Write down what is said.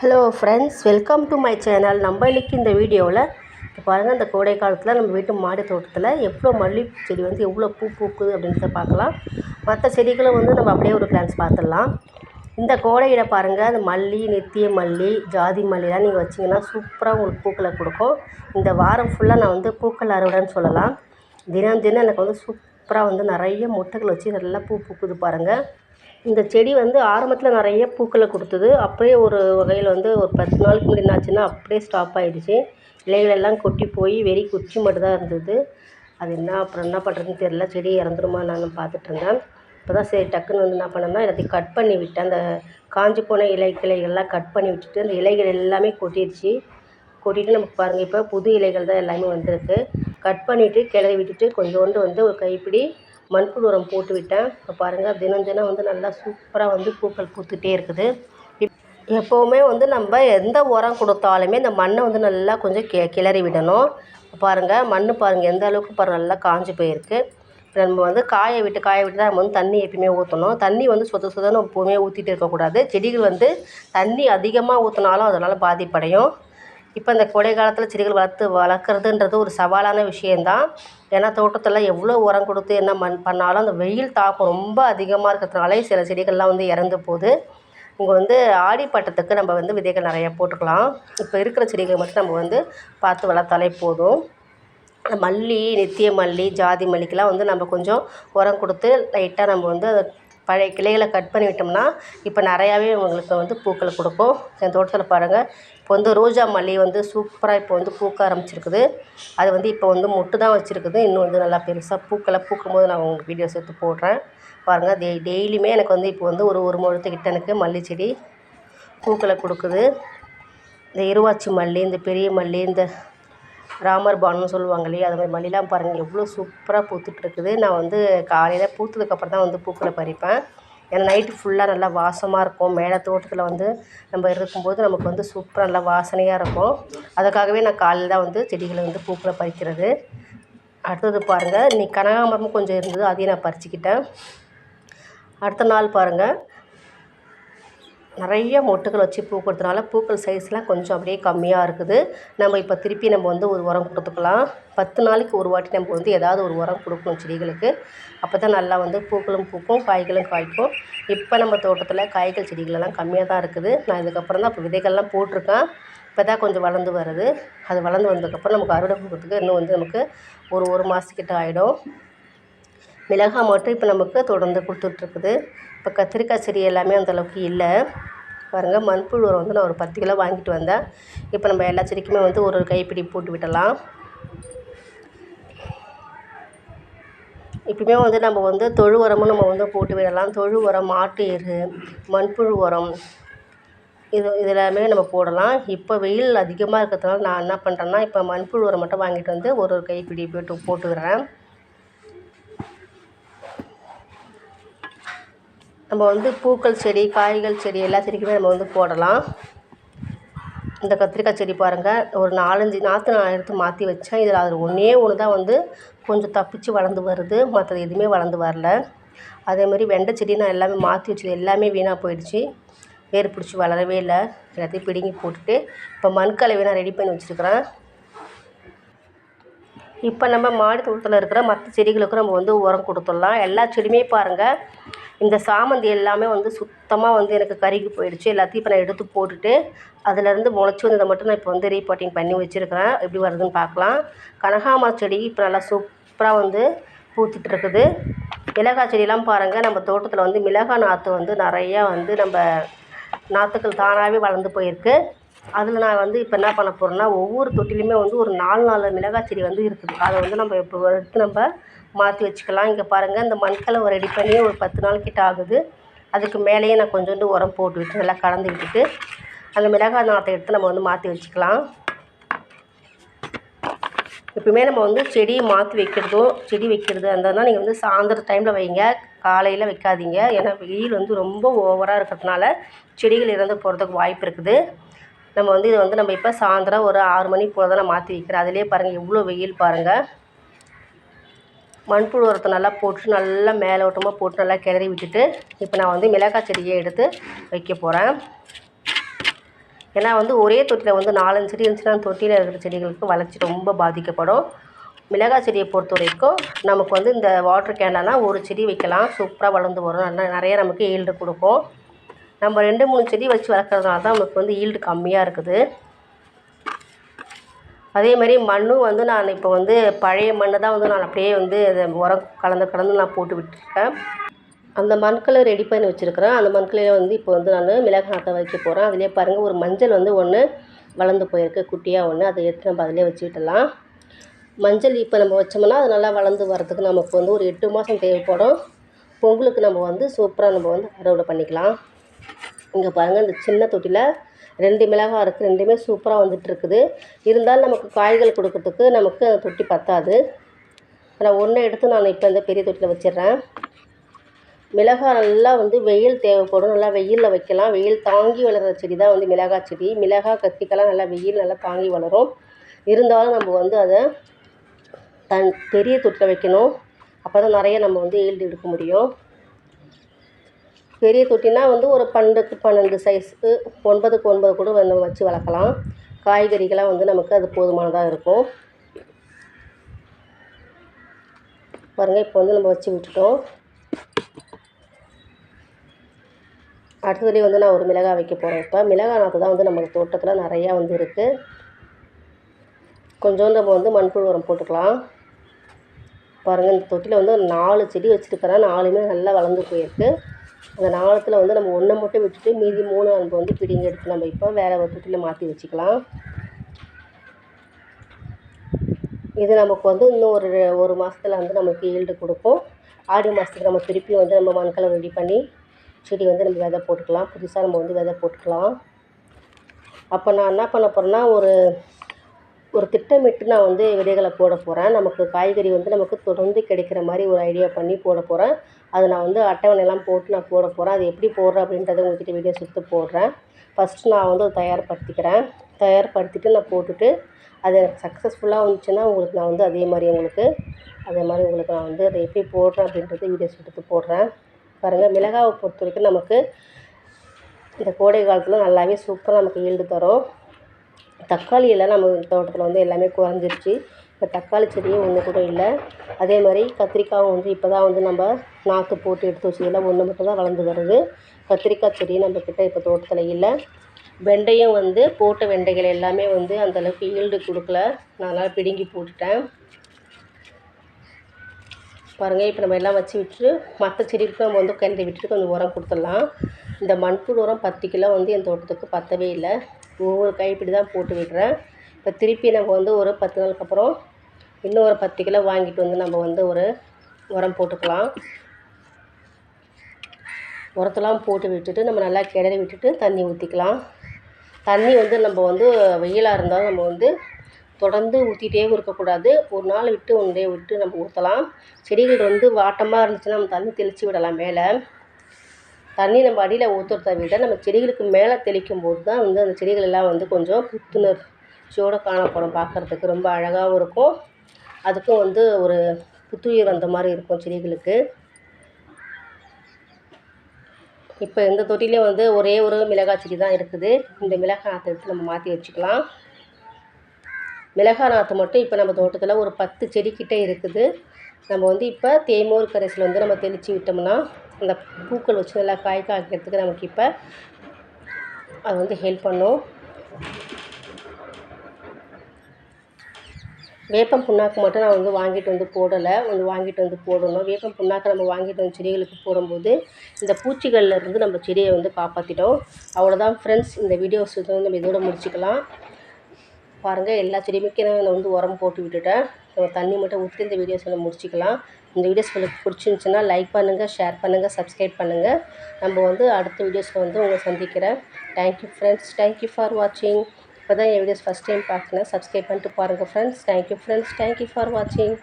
Hello friends welcome to my channel நம்ம இன்றைக்கி இந்த வீடியோவில் இப்போ பாருங்கள் இந்த கோடை காலத்தில் நம்ம வீட்டு மாடி தோட்டத்தில் எவ்வளோ மல்லிகை செடி வந்து எவ்வளோ பூ பூக்குது அப்படின்றத பார்க்கலாம். மற்ற செடிகளும் வந்து நம்ம அப்படியே ஒரு கிளான்ஸ் பார்த்துடலாம். இந்த கோடையில் பாருங்கள் அந்த மல்லி நித்திய மல்லி ஜாதி மல்லிலாம் நீங்கள் வச்சிங்கன்னா சூப்பராக உங்களுக்கு பூக்களை கொடுக்கும். இந்த வாரம் ஃபுல்லாக நான் வந்து பூக்கள் அறுவடைன்னு சொல்லலாம். தினம் தினம் எனக்கு வந்து சூப்பராக வந்து நிறைய முட்டைகள் வச்சு நல்லா பூ பூக்குது பாருங்கள் இந்த செடி வந்து ஆரம்பத்தில் நிறைய பூக்களை கொடுத்தது. அப்படியே ஒரு வகையில் வந்து ஒரு பத்து நாளுக்கு முன்னாடி என்னாச்சுன்னா அப்படியே ஸ்டாப் ஆகிடுச்சி இலைகள் எல்லாம் கொட்டி போய் வெறி குச்சி மட்டும் தான் இருந்தது. அது என்ன அப்புறம் என்ன பண்ணுறதுன்னு தெரில செடி இறந்துருமா நான் பார்த்துட்ருந்தேன் இப்போ தான் சரி டக்குன்னு வந்து என்ன பண்ணேன்னா எல்லாத்தையும் கட் பண்ணி விட்டேன். அந்த காஞ்சி போன இலை கிளைகள்லாம் கட் பண்ணி விட்டுட்டு அந்த இலைகள் எல்லாமே கொட்டிடுச்சு. கொட்டிட்டு நமக்கு பாருங்கள் இப்போ புது இலைகள் தான் எல்லாமே வந்திருக்கு. கட் பண்ணிவிட்டு கிளறி விட்டுட்டு கொஞ்சோண்டு வந்து ஒரு கைப்பிடி மண்புழு உரம் போட்டு விட்டேன். இப்போ பாருங்கள் தினம் தினம் வந்து நல்லா சூப்பராக வந்து பூக்கள் பூத்துட்டே இருக்குது. இப் எப்போவுமே வந்து நம்ம எந்த உரம் கொடுத்தாலுமே இந்த மண்ணை வந்து நல்லா கொஞ்சம் கி கிளறி விடணும். பாருங்கள் மண் பாருங்கள் எந்த அளவுக்கு பாருங்கள் நல்லா காஞ்சி போயிருக்கு. இப்போ நம்ம வந்து காய விட்டு காய விட்டு தான் நம்ம வந்து தண்ணி எப்பயுமே ஊற்றணும் தண்ணி வந்து சொத சொதன்னு எப்போவுமே ஊற்றிட்டு இருக்கக்கூடாது. செடிகள் வந்து தண்ணி அதிகமாக ஊற்றினாலும் அதனால் பாதிப்படையும். இப்போ இந்த கோடை காலத்தில் செடிகள் வளர்த்து வளர்க்குறதுன்றது ஒரு சவாலான விஷயந்தான் ஏன்னா தோட்டத்தில் எவ்வளோ உரம் கொடுத்து என்ன மண் பண்ணாலும் அந்த வெயில் தாக்கம் ரொம்ப அதிகமாக இருக்கிறதுனால சில செடிகள்லாம் வந்து இறந்து போகுது. இங்கே வந்து ஆடிப்பட்டத்துக்கு நம்ம வந்து விதைகள் நிறையா போட்டுக்கலாம். இப்போ இருக்கிற செடிகள் மட்டும் நம்ம வந்து பார்த்து வளர்த்தாலே போதும். மல்லி நித்திய மல்லி ஜாதி மல்லிக்கெலாம் வந்து நம்ம கொஞ்சம் உரம் கொடுத்து லைட்டாக நம்ம வந்து அதை பழைய கிளைகளை கட் பண்ணி விட்டோம்னா இப்போ நிறையாவே உங்களுக்கு வந்து பூக்களை கொடுக்கும் என் தோட்டத்தில் பாருங்கள் இப்போ வந்து ரோஜா மல்லி வந்து சூப்பராக இப்போ வந்து பூக்க ஆரம்பிச்சிருக்குது. அது வந்து இப்போ வந்து மொட்டு தான் வச்சுருக்குது. இன்னும் வந்து நல்லா பெருசாக பூக்களை பூக்கும்போது நான் உங்களுக்கு வீடியோஸ் எடுத்து போடுறேன். பாருங்கள் டெய் டெய்லியுமே எனக்கு வந்து இப்போ வந்து ஒரு ஒரு முழத்துக்கிட்ட எனக்கு மல்லி செடி பூக்களை கொடுக்குது. இந்த இருவாச்சி மல்லி இந்த பெரிய மல்லி இந்த ராமர் பானம்னு சொல்லுவாங்க இல்லையா அது மாதிரி மல்லிலாம் பாருங்கள் எவ்வளோ சூப்பராக பூத்துட்ருக்குது நான் வந்து காலையில் பூத்ததுக்கப்புறம் தான் வந்து பூக்களை பறிப்பேன். ஏன்னா நைட்டு ஃபுல்லாக நல்லா வாசமாக இருக்கும். மேலே தோட்டத்தில் வந்து நம்ம இருக்கும்போது நமக்கு வந்து சூப்பராக நல்லா வாசனையாக இருக்கும். அதுக்காகவே நான் காலையில் தான் வந்து செடிகளை வந்து பூக்களை பறிக்கிறது. அடுத்தது பாருங்கள் இன்றைக்கி கனகாம்பரமும் கொஞ்சம் இருந்தது அதையும் நான் பறிச்சுக்கிட்டேன். அடுத்த நாள் பாருங்கள் நிறைய மொட்டுகள் வச்சு பூ கொடுத்தனால பூக்கள் சைஸ்லாம் கொஞ்சம் அப்படியே கம்மியாக இருக்குது. நம்ம இப்போ திருப்பி நம்ம வந்து ஒரு உரம் கொடுத்துக்கலாம். பத்து நாளைக்கு ஒரு வாட்டி நம்ம வந்து ஏதாவது ஒரு உரம் கொடுக்கணும் செடிகளுக்கு. அப்போ தான் நல்லா வந்து பூக்களும் பூக்கும் காய்களும் காய்க்கும். இப்போ நம்ம தோட்டத்தில் காய்கள் செடிகளெல்லாம் கம்மியாக தான் இருக்குது. நான் இதுக்கப்புறம் தான் இப்போ விதைகள்லாம் போட்டிருக்கேன். இப்போ தான் கொஞ்சம் வளர்ந்து வருது. அது வளர்ந்து வந்ததுக்கப்புறம் நமக்கு அறுவடை கொடுக்குறதுக்கு இன்னும் வந்து நமக்கு ஒரு ஒரு மாதத்துக்கிட்ட ஆகிடும் மிளகாய் மட்டும் இப்போ நமக்கு தொடர்ந்து கொடுத்துட்ருக்குது இப்போ கத்திரிக்காய் செடி எல்லாமே அந்தளவுக்கு இல்லை. பாருங்கள் மண்புழு உரம் வந்து நான் ஒரு பத்து கிலோ வாங்கிட்டு வந்தேன். இப்போ நம்ம எல்லா செடிக்குமே வந்து ஒரு ஒரு கைப்பிடி போட்டு விடலாம். இப்பயுமே வந்து நம்ம வந்து தொழு உரமும் நம்ம வந்து போட்டு விடலாம். தொழு உரம் மாட்டு எரு மண்புழு உரம் இது இது எல்லாமே நம்ம போடலாம். இப்போ வெயில் அதிகமாக இருக்கிறதுனால நான் என்ன பண்ணுறேன்னா இப்போ மண்புழு உரம் மட்டும் வாங்கிட்டு வந்து ஒரு ஒரு கைப்பிடி போட்டு போட்டுக்கிறேன் நம்ம வந்து பூக்கள் செடி காய்கள் செடி எல்லா செடிக்குமே நம்ம வந்து போடலாம். இந்த கத்திரிக்காய் செடி பாருங்கள் ஒரு நாலஞ்சு நாற்று நான் எடுத்து மாற்றி வச்சேன். இதில் அது ஒன்றே ஒன்று தான் வந்து கொஞ்சம் தப்பிச்சு வளர்ந்து வருது. மற்றது எதுவுமே வளர்ந்து வரல. அதேமாதிரி வெண்டை செடி நான் எல்லாமே மாற்றி வச்சது எல்லாமே வீணாக போயிடுச்சு. வேர் பிடிச்சி வளரவே இல்லை. எல்லாத்தையும் பிடுங்கி போட்டுட்டு இப்போ மண்கலவை நான் ரெடி பண்ணி வச்சுருக்கிறேன். இப்போ நம்ம மாடி தோட்டத்தில் இருக்கிற மற்ற செடிகளுக்கும் நம்ம வந்து உரம் கொடுத்துடலாம். எல்லா செடியுமே பாருங்கள் இந்த சாமந்தி எல்லாமே வந்து சுத்தமாக வந்து எனக்கு கருகி போயிடுச்சு. எல்லாத்தையும் இப்போ நான் எடுத்து போட்டுட்டு அதுலேருந்து முளைச்சி வந்ததை மட்டும் நான் இப்போ வந்து ரீபாட்டிங் பண்ணி வச்சுருக்கிறேன். எப்படி வருதுன்னு பார்க்கலாம். கனகாமரம் செடி இப்போ நல்லா சூப்பராக வந்து பூத்துட்ருக்குது மிளகாய் செடியெல்லாம் பாருங்கள் நம்ம தோட்டத்தில் வந்து மிளகாய் நாற்று வந்து நிறையா வந்து நம்ம நாற்றுக்கள் தானாகவே வளர்ந்து போயிருக்கு. அதில் நான் வந்து இப்போ என்ன பண்ண போகிறேன்னா ஒவ்வொரு தொட்டிலையுமே வந்து ஒரு நாலு நாலு மிளகாய் செடி வந்து இருக்குது. அதை வந்து நம்ம இப்போ எடுத்து நம்ம மாற்றி வச்சுக்கலாம். இங்கே பாருங்கள் இந்த மண்கலவை ரெடி பண்ணி ஒரு பத்து நாள் கிட்ட ஆகுது. அதுக்கு மேலேயே நான் கொஞ்சோண்டு உரம் போட்டு விட்டு நல்லா கலந்து விட்டுட்டு அந்த மிளகாய் நாற்றை எடுத்து நம்ம வந்து மாற்றி வச்சுக்கலாம். எப்பவுமே நம்ம வந்து செடி மாற்றி வைக்கிறதும் செடி வைக்கிறது அந்த நீங்கள் வந்து சாயந்தரம் டைமில் வைங்க காலையில் வைக்காதீங்க. ஏன்னா வெயில் வந்து ரொம்ப ஓவராக இருக்கிறதுனால செடிகள் இறந்து போகிறதுக்கு வாய்ப்பு இருக்குது. நம்ம வந்து இதை வந்து நம்ம இப்போ சாயந்தரம் ஒரு ஆறு மணி போல் தான் நான் மாற்றி வைக்கிறேன். அதிலே பாருங்கள் எவ்வளோ வெயில் பாருங்கள் மண்புழு உரத்தை நல்லா போட்டு நல்லா மேலோட்டமாக போட்டு நல்லா கிளறி விட்டுட்டு இப்போ நான் வந்து மிளகாய் செடியை எடுத்து வைக்க போகிறேன் ஏன்னா வந்து ஒரே தொட்டியில் வந்து நாலஞ்சு செடி இருந்துச்சுன்னா அந்த தொட்டியில் இருக்கிற செடிகளுக்கு வளர்ச்சி ரொம்ப பாதிக்கப்படும். மிளகாய் செடியை பொறுத்த வரைக்கும் நமக்கு வந்து இந்த வாட்டர் கேன்லனா ஒரு செடி வைக்கலாம். சூப்பராக வளர்ந்து வரும். நல்லா நிறைய நமக்கு ஈல்டு கொடுக்கும். நம்ம ரெண்டு மூணு செடி வச்சு வளர்க்குறதுனால தான் நமக்கு வந்து ஈல்டு கம்மியாக இருக்குது. அதே மாதிரி மண்ணும் வந்து நான் இப்போ வந்து பழைய மண்ணை தான் வந்து நான் அப்படியே வந்து அதை உரம் கலந்து கலந்து நான் போட்டு விட்டுருக்கேன். அந்த மண்களை ரெடி பண்ணி வச்சுருக்கிறேன். அந்த மண்களையே வந்து இப்போ வந்து நான் மிளகு நாட்டை வைக்க போகிறேன் அதிலே பாருங்கள் ஒரு மஞ்சள் வந்து ஒன்று வளர்ந்து போயிருக்கு குட்டியாக ஒன்று அதை எடுத்து நம்ம அதிலே வச்சு விட்டலாம் மஞ்சள் இப்போ நம்ம வச்சோம்னா அது நல்லா வளர்ந்து வரதுக்கு நமக்கு வந்து ஒரு எட்டு மாதம் தேவைப்படும். பொங்கலுக்கு நம்ம வந்து சூப்பராக நம்ம வந்து அறுவடை பண்ணிக்கலாம். இங்கே பாருங்கள் இந்த சின்ன தொட்டியில் ரெண்டு மிளகாய் இருக்குது ரெண்டுமே சூப்பராக வந்துட்டுருக்குது. இருந்தாலும் நமக்கு காய்கள் கொடுக்கறதுக்கு நமக்கு அந்த தொட்டி பத்தாது. நான் ஒன்றை எடுத்து நான் இப்போ இந்த பெரிய தொட்டியில் வச்சிடுறேன். மிளகாய் நல்லா வந்து வெயில் தேவைப்படும் நல்லா வெயிலில் வைக்கலாம். வெயில் தாங்கி வளர்கிற செடி தான் வந்து மிளகாய் செடி. மிளகாய் கத்திக்கெல்லாம் நல்லா வெயில் நல்லா தாங்கி வளரும். இருந்தாலும் நம்ம வந்து அதை தன் பெரிய தொட்டியில் வைக்கணும். அப்போ தான் நிறைய நம்ம வந்து ஈல்டு எடுக்க முடியும். பெரிய தொட்டினா வந்து ஒரு பன்னெண்டுக்கு பன்னெண்டு சைஸுக்கு ஒன்பதுக்கு ஒன்பது கூட வந்து வச்சு வளர்க்கலாம். காய்கறிகளாக வந்து நமக்கு அது போதுமானதாக இருக்கும். பாருங்கள் இப்போ வந்து நம்ம வச்சு விட்டுட்டோம். அடுத்ததுலேயே வந்து நான் ஒரு மிளகாய் வைக்க போகிறேன் இப்போ. மிளகாய் நாற்று தான் வந்து நம்ம தோட்டத்தில் நிறையா வந்து இருக்குது கொஞ்சோண்டு நம்ம வந்து மண்புழு உரம் போட்டுக்கலாம். பாருங்கள் இந்த தொட்டியில் வந்து நாலு செடி வச்சுருக்கிறேன். நாலுமே நல்லா வளர்ந்து போயிருக்கு. அந்த நாளத்தில் வந்து நம்ம ஒன்றை மட்டும் விட்டுட்டு மீதி மூணு நம்ம வந்து பிடிங்க எடுத்து நம்ம இப்போ வேறு ஒரு தொட்டியில் மாற்றி வச்சுக்கலாம். இது நமக்கு வந்து இன்னும் ஒரு ஒரு மாதத்துல வந்து நமக்கு ஈல்டு கொடுக்கும். ஆடி மாதத்துக்கு நம்ம திருப்பி வந்து நம்ம மண்களை ரெடி பண்ணி செடி வந்து நம்ம விதை போட்டுக்கலாம். புதுசாக நம்ம வந்து விதை போட்டுக்கலாம். அப்போ நான் என்ன பண்ண போகிறேன்னா ஒரு ஒரு திட்டமிட்டு நான் வந்து விதைகளை போட போகிறேன் நமக்கு காய்கறி வந்து நமக்கு தொடர்ந்து கிடைக்கிற மாதிரி ஒரு ஐடியா பண்ணி போட போகிறேன் அதை நான் வந்து அட்டவணைலாம் போட்டு நான் போட போகிறேன் அது எப்படி போடுறேன் அப்படின்றத உங்கள்கிட்ட வீடியோ சுற்று போடுறேன். ஃபஸ்ட்டு நான் வந்து தயார்படுத்திக்கிறேன். தயார்படுத்திட்டு நான் போட்டுட்டு அது எனக்கு சக்ஸஸ்ஃபுல்லாக வந்துச்சுன்னா உங்களுக்கு நான் வந்து அதே மாதிரி உங்களுக்கு அதே மாதிரி உங்களுக்கு நான் வந்து அதை எப்படி போடுறேன் அப்படின்றது வீடியோஸ் எடுத்து போடுறேன். பாருங்கள் மிளகாவை பொறுத்த வரைக்கும் நமக்கு இந்த கோடை காலத்தில் நல்லாவே சூப்பராக நமக்கு ஈல்டு தரும். தக்காளி எல்லாம் நம்ம தோட்டத்தில் வந்து எல்லாமே குறைஞ்சிருச்சு. இப்போ தக்காளி செடியும் ஒன்று கூட இல்லை. அதே மாதிரி கத்திரிக்காயும் வந்து இப்போ தான் வந்து நம்ம நாற்று போட்டு எடுத்து வச்சதில் ஒன்று மட்டும் தான் வளர்ந்து வருது. கத்திரிக்காய் செடி நம்மக்கிட்ட இப்போ தோட்டத்தில் இல்லை. வெண்டையும் வந்து போட்ட வெண்டைகள் எல்லாமே வந்து அந்தளவுக்கு ஈல்டு கொடுக்கல. நான் அதனால் பிடுங்கி போட்டுட்டேன். பாருங்கள் இப்போ நம்ம எல்லாம் வச்சு விட்டுட்டு மற்ற செடிகளுக்கு நம்ம வந்து கிளறி விட்டுட்டு கொஞ்சம் உரம் கொடுத்துடலாம். இந்த மண்புழு உரம் பத்து கிலோ வந்து என் தோட்டத்துக்கு பத்தவே இல்லை. ஒவ்வொரு கைப்பிடி தான் போட்டு விடுறேன். இப்போ திருப்பி நம்ம வந்து ஒரு பத்து நாளுக்கு அப்புறம் இன்னும் ஒரு பத்து கிலோ வாங்கிட்டு வந்து நம்ம வந்து ஒரு உரம் போட்டுக்கலாம். உரத்தெல்லாம் போட்டு விட்டுட்டு நம்ம நல்லா கிளறி விட்டுட்டு தண்ணி ஊற்றிக்கலாம் தண்ணி வந்து நம்ம வந்து வெயிலாக இருந்தால் நம்ம வந்து தொடர்ந்து ஊற்றிட்டே இருக்கக்கூடாது. ஒரு நாள் விட்டு ஒன் டே விட்டு நம்ம ஊற்றலாம் செடிகள் வந்து வாட்டமாக இருந்துச்சுன்னா நம்ம தண்ணி தெளித்து விடலாம் மேலே. தண்ணி நம்ம அடியில் ஊற்றுறத விட நம்ம செடிகளுக்கு மேலே தெளிக்கும் போது தான் வந்து அந்த செடிகள் எல்லாம் வந்து கொஞ்சம் புத்துணர்ச்சியோடு காணப்படும். பார்க்குறதுக்கு ரொம்ப அழகாகவும் இருக்கும். அதுக்கும் வந்து ஒரு புத்துயிர் அந்த மாதிரி இருக்கும் செடிகளுக்கு. இப்போ இந்த தொட்டிலே வந்து ஒரே ஒரு மிளகாய் செடி தான் இருக்குது. இந்த மிளகாய் நாற்றை எடுத்து நம்ம மாற்றி வச்சுக்கலாம். மிளகாய் நாற்று மட்டும் இப்போ நம்ம தோட்டத்தில் ஒரு பத்து செடிக்கிட்டே இருக்குது. நம்ம வந்து இப்போ தேமோர் கரைசல் வந்து நம்ம தெளித்து விட்டோம்னா அந்த பூக்கள் வச்சு நல்லா காய் காய்க்கிறதுக்கு நமக்கு இப்போ அது வந்து ஹெல்ப் பண்ணும். வேப்பம் புண்ணாக்கு மட்டும் நான் வந்து வாங்கிட்டு வந்து போடலை. வந்து வாங்கிட்டு வந்து போடணும். வேப்பம் புண்ணாக்கு நம்ம வாங்கிட்டு வந்து செடிகளுக்கு போடும்போது இந்த பூச்சிகள்லேருந்து நம்ம செடியை வந்து காப்பாற்றிட்டோம் அவ்வளோதான் ஃப்ரெண்ட்ஸ் இந்த வீடியோஸ் வந்து நம்ம இதோட முடிச்சுக்கலாம். பாருங்கள் எல்லா செடியுமே நான் வந்து உரம் போட்டு விட்டுட்டேன். நம்ம தண்ணி மட்டும் ஊற்றி இந்த வீடியோஸ் வந்து முடிச்சிக்கலாம். இந்த வீடியோஸ் உங்களுக்கு பிடிச்சிருந்துச்சின்னா லைக் பண்ணுங்கள் ஷேர் பண்ணுங்கள் சப்ஸ்கிரைப் பண்ணுங்கள் நம்ம வந்து அடுத்த வீடியோஸில் வந்து உங்களை சந்திக்கிறேன். தேங்க்யூ ஃப்ரெண்ட்ஸ் தேங்க்யூ ஃபார் வாட்சிங் இப்போ தான் என் வீடியோஸ் ஃபஸ்ட் டைம் பார்க்குறேன் சப்ஸ்கிரைப் பண்ணிட்டு பாருங்கள் friends thank you friends thank you for வாட்சிங்